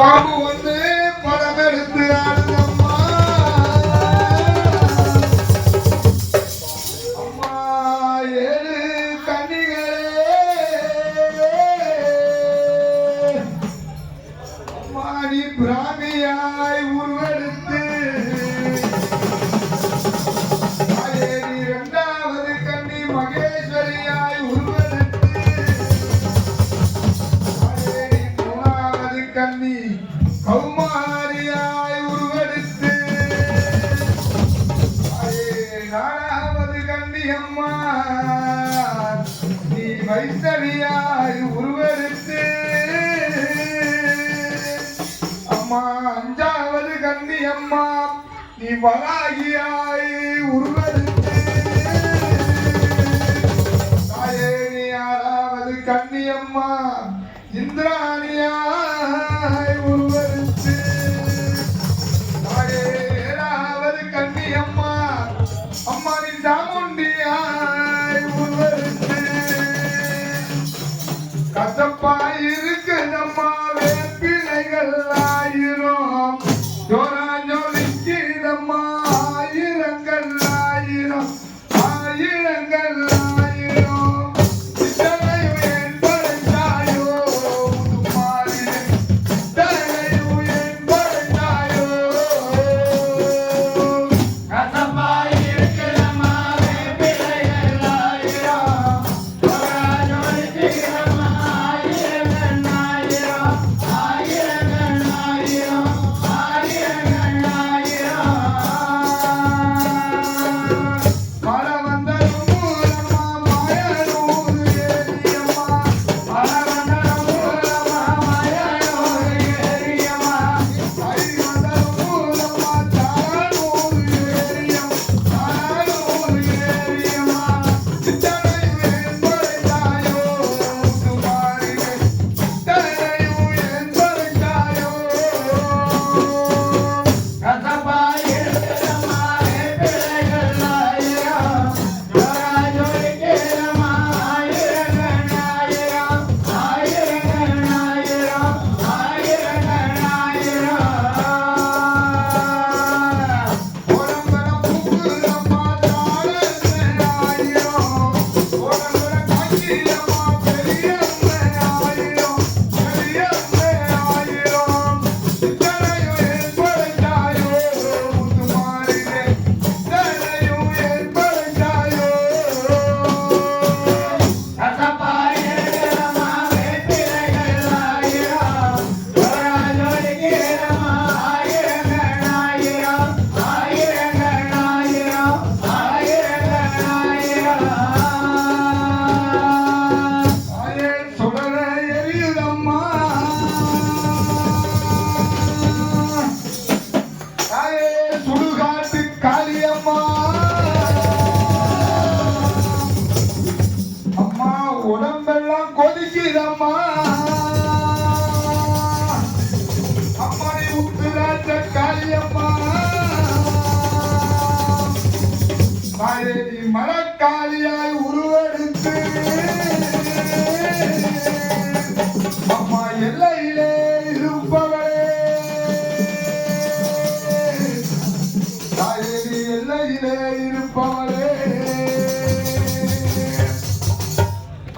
பாம்பு வந்து படம் எடுத்து ஆடுதம்மா அம்மா ஏழு கண்ணிகளே. அம்மா நீ பிராமியாய் உருவெடுத்து. இரண்டாவது கண்ணி மகேஸ்வரியாய் காணாவது கண்ணியம்மா நீ வைத்தவியாய் உருவெடுத்து. அம்மா அஞ்சாவது கண்ணியம்மா நீ வராகியாய் உருவெடுத்து.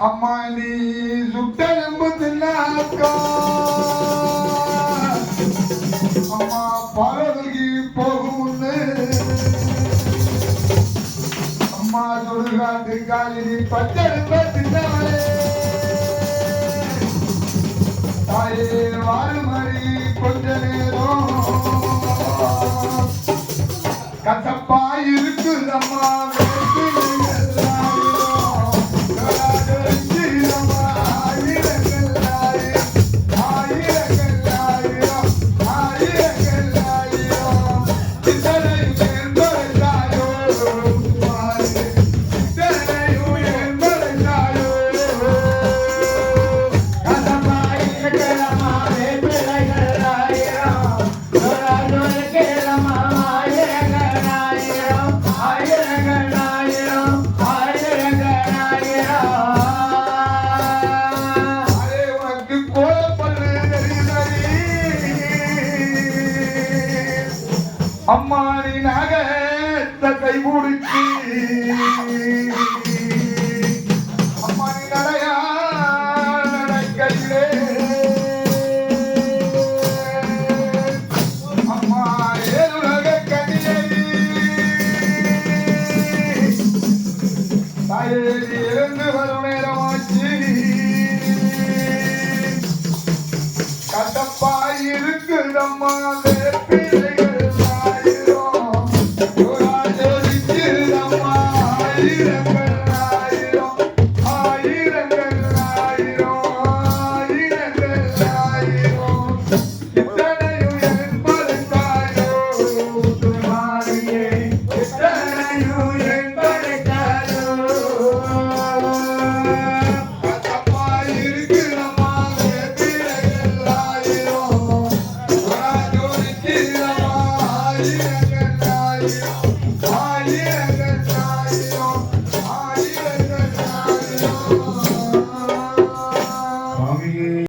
அம்மா நீ சுட்ட எம்பு தின்னாக்கா அம்மா பரவல்கி போகும் அம்மா சுடுகாட்டு காலினி பச்செடுப்ப தின்னாலே தாயே வாழுமடி கொஞ்ச நேரம். கசப்ப அம்மா நீ நகத்த